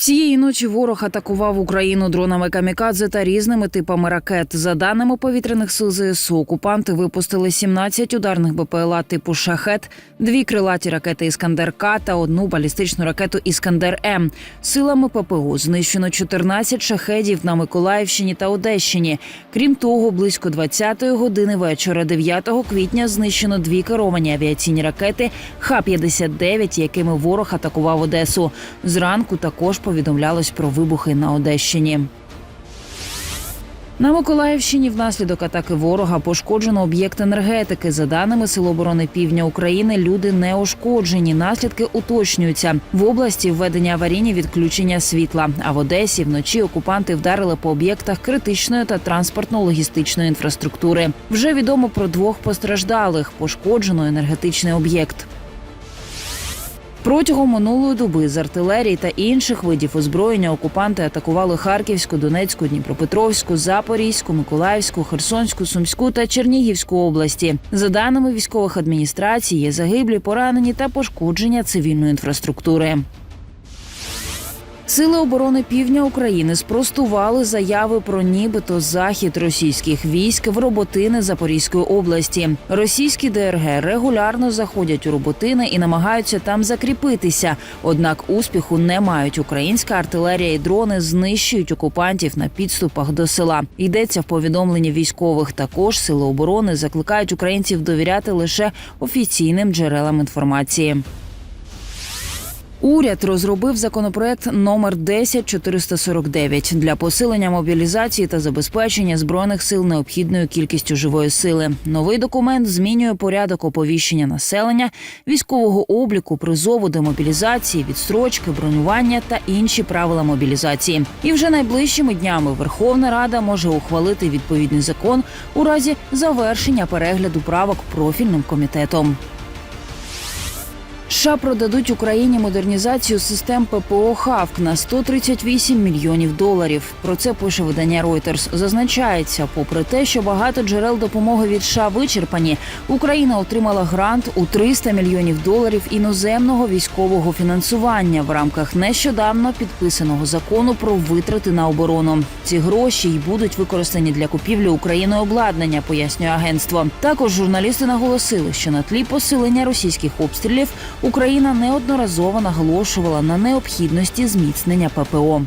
Цієї ночі ворог атакував Україну дронами камікадзе та різними типами ракет. За даними повітряних сил ЗСУ, окупанти випустили 17 ударних БПЛА типу Шахет, дві крилаті ракети Іскандер К та одну балістичну ракету Іскандер М. Силами ППО знищено 14 шахедів на Миколаївщині та Одещині. Крім того, близько 20-ї години вечора, 9 квітня, знищено дві керовані авіаційні ракети Х-59, якими ворог атакував Одесу. Зранку також повідомлялось про вибухи на Одещині. На Миколаївщині внаслідок атаки ворога пошкоджено об'єкт енергетики. За даними Сил оборони Півдня України, люди не ушкоджені. Наслідки уточнюються. В області введення аварійні відключення світла. А в Одесі вночі окупанти вдарили по об'єктах критичної та транспортно-логістичної інфраструктури. Вже відомо про двох постраждалих. Пошкоджено енергетичний об'єкт. Протягом минулої доби з артилерії та інших видів озброєння окупанти атакували Харківську, Донецьку, Дніпропетровську, Запорізьку, Миколаївську, Херсонську, Сумську та Чернігівську області. За даними військових адміністрацій, є загиблі, поранені та пошкодження цивільної інфраструктури. Сили оборони Півдня України спростували заяви про нібито захід російських військ в роботини Запорізької області. Російські ДРГ регулярно заходять у роботини і намагаються там закріпитися. Однак успіху не мають. Українська артилерія і дрони знищують окупантів на підступах до села. Йдеться в повідомленні військових. Також сили оборони закликають українців довіряти лише офіційним джерелам інформації. Уряд розробив законопроект номер 10449 для посилення мобілізації та забезпечення збройних сил необхідною кількістю живої сили. Новий документ змінює порядок оповіщення населення, військового обліку, призову до мобілізації, відстрочки, бронювання та інші правила мобілізації. І вже найближчими днями Верховна Рада може ухвалити відповідний закон у разі завершення перегляду правок профільним комітетом. США продадуть Україні модернізацію систем ППО «Хавк» на 138 мільйонів доларів. Про це пише видання Reuters. Зазначається, попри те, що багато джерел допомоги від США вичерпані, Україна отримала грант у 300 мільйонів доларів іноземного військового фінансування в рамках нещодавно підписаного закону про витрати на оборону. Ці гроші й будуть використані для купівлі Україною обладнання, пояснює агентство. Також журналісти наголосили, що на тлі посилення російських обстрілів Україна неодноразово наголошувала на необхідності зміцнення ППО.